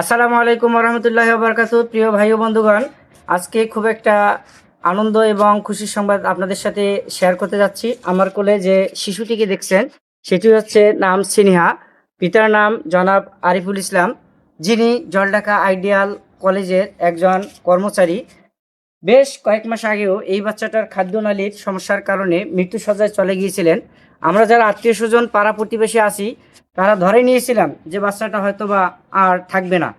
আসসালামু আলাইকুম রহমতুল্লাহ বরকাত প্রিয় ভাই বন্ধুগণ। আজকে খুব একটা আনন্দ এবং খুশির সংবাদ আপনাদের সাথে শেয়ার করতে যাচ্ছি। আমার কোলে যে শিশুটিকে দেখছেন, সেটি হচ্ছে নাম সিনহা। পিতার নাম জনাব আরিফুল ইসলাম। যিনি জলঢাকা আইডিয়াল কলেজের একজন কর্মচারী। বেশ কয়েক মাস আগেও এই বাচ্চাটার খাদ্যনালীর সমস্যার কারণে মৃত্যুসজ্জায় চলে গিয়েছিলেন। আমরা যারা আত্মীয় স্বজন, পাড়া প্রতিবেশী আছি, তারা ধরে নিয়েছিলাম যে বাচ্চাটা হয়তো বা আর থাকবে না।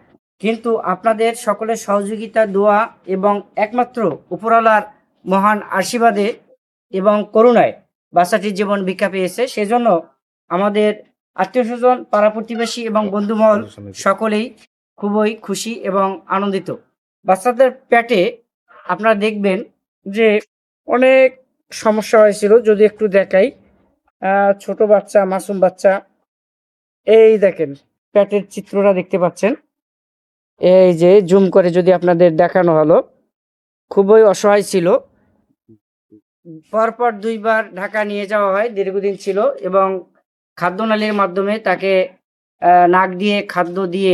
কিন্তু আপনাদের সকলের সহযোগিতা, দোয়া এবং একমাত্র উপরওয়ালার মহান আশীর্বাদে এবং করুণায় বাচ্চাটির জীবন ভিক্ষা পেয়েছে। সেজন্য আমাদের আত্মীয় স্বজন, পাড়া প্রতিবেশী এবং বন্ধুমহল সকলেই খুবই খুশি এবং আনন্দিত। বাচ্চাদের পেটে আপনারা দেখবেন যে অনেক সমস্যা হয়েছিল, যদি একটু দেখাই। ছোট বাচ্চা, মাসুম বাচ্চা, এই দেখেন, প্যাটের চিত্রটা দেখতে পাচ্ছেন? এই যে, জুম করে যদি আপনাদের দেখানো হলো, খুবই অসহায় ছিল। পরপর দুইবার ঢাকা নিয়ে যাওয়া হয়, দীর্ঘদিন ছিল, এবং খাদ্যনালীর মাধ্যমে তাকে নাক দিয়ে, খাদ্য দিয়ে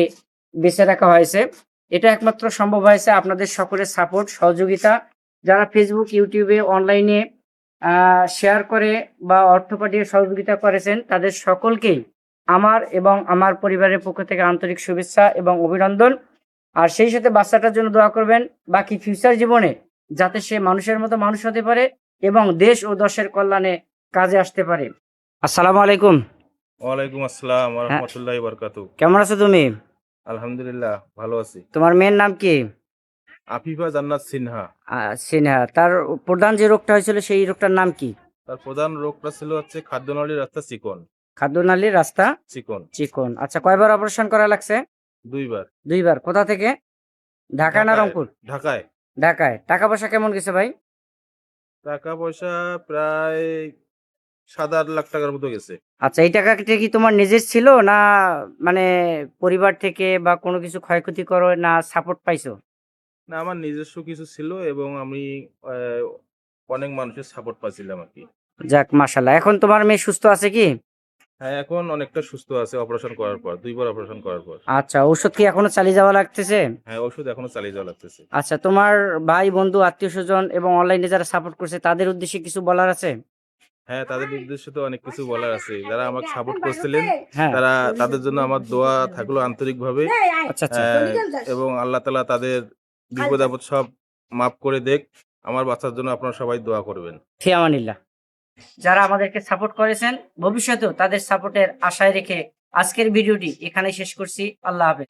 বেঁচে রাখা হয়েছে। এটা একমাত্র সম্ভব হয়েছে আপনাদের সকলের সাপোর্ট সহযোগিতা। যারা ফেসবুক ইউটিউবে অনলাইনে শেয়ার করে বা অর্থ পাঠিয়ে সহযোগিতা করেছেন তাদের সকলকেই আমার এবং আমার পরিবারের পক্ষ থেকে আন্তরিক শুভেচ্ছা এবং অভিনন্দন। আর সেই সাথে বাচ্চাটার জন্য দোয়া করবেন বাকি ফিউচার জীবনে যাতে সে মানুষের মতো মানুষ হতে পারে এবং দেশ ও দশের কল্যাণে কাজে আসতে পারে। আসসালামু আলাইকুম। ওয়ালাইকুম আসসালাম রহমতুল্লাহ বরকাতু কেমন আছো তুমি? আলহামদুলিল্লাহ ভালো আছি। তোমার মেয়ের নাম কি? আফিফা জান্নাত সিনহা। সিনহা। তার প্রধান যে রোগটা হয়েছিল সেই রোগটার নাম কি? তার প্রধান রোগটা ছিল হচ্ছে খাদ্যনালীর রাস্তা চিকন। খাদ্যনালীর রাস্তা চিকন। চিকন। আচ্ছা কয়বার অপারেশন করা লাগছে? দুইবার। দুইবার। কোথা থেকে? ঢাকা না। রংপুর? ঢাকায়। ঢাকায়। টাকা পয়সা কেমন গেছে ভাই? টাকা পয়সা প্রায় সাত আট লাখ টাকার মতো গেছে। আচ্ছা এই টাকাটা কি তোমার নিজের ছিল না মানে পরিবার থেকে বা কোনো কিছু ক্ষয়ক্ষতি করো না সাপোর্ট পাইছো? না আমার নিজস্ব কিছু ছিল এবং আমি আহ, অনেক মানুষের সাপোর্ট পাচ্ছিলাম আর কি যাক মাশাল্লাহ এখন তোমার মেয়ে সুস্থ আছে কি? হ্যাঁ এখন অনেকটা সুস্থ আছে অপারেশন করার পর দুইবার অপারেশন করার পর। আচ্ছা ওষুধ কি এখনও চালিয়ে যাওয়া লাগতেছে? হ্যাঁ ওষুধ এখনও চালিয়ে যাওয়া লাগতেছে। আচ্ছা তোমার ভাই বন্ধু আত্মীয় স্বজন এবং অনলাইনে যারা সাপোর্ট করছে তাদের উদ্দেশ্যে কিছু বলার আছে? হ্যাঁ তাদের উদ্দেশ্যে তো অনেক কিছু বলার আছে। যারা আমাকে সাপোর্ট করছিলেন হ্যাঁ তারা তাদের জন্য আমার দোয়া থাকল আন্তরিকভাবে। আচ্ছা আচ্ছা। এবং আল্লাহ তালা তাদের বিপদ আপদ সব মাফ করে দেখ আমার বাচ্চার জন্য আপনারা সবাই দোয়া করবেন। ফিয়ামানিল্লাহ যারা আমাদেরকে সাপোর্ট করেছেন ভবিষ্যতেও তাদের সাপোর্টের আশায় রেখে আজকের ভিডিওটি এখানে শেষ করছি। আল্লাহ হাফেজ।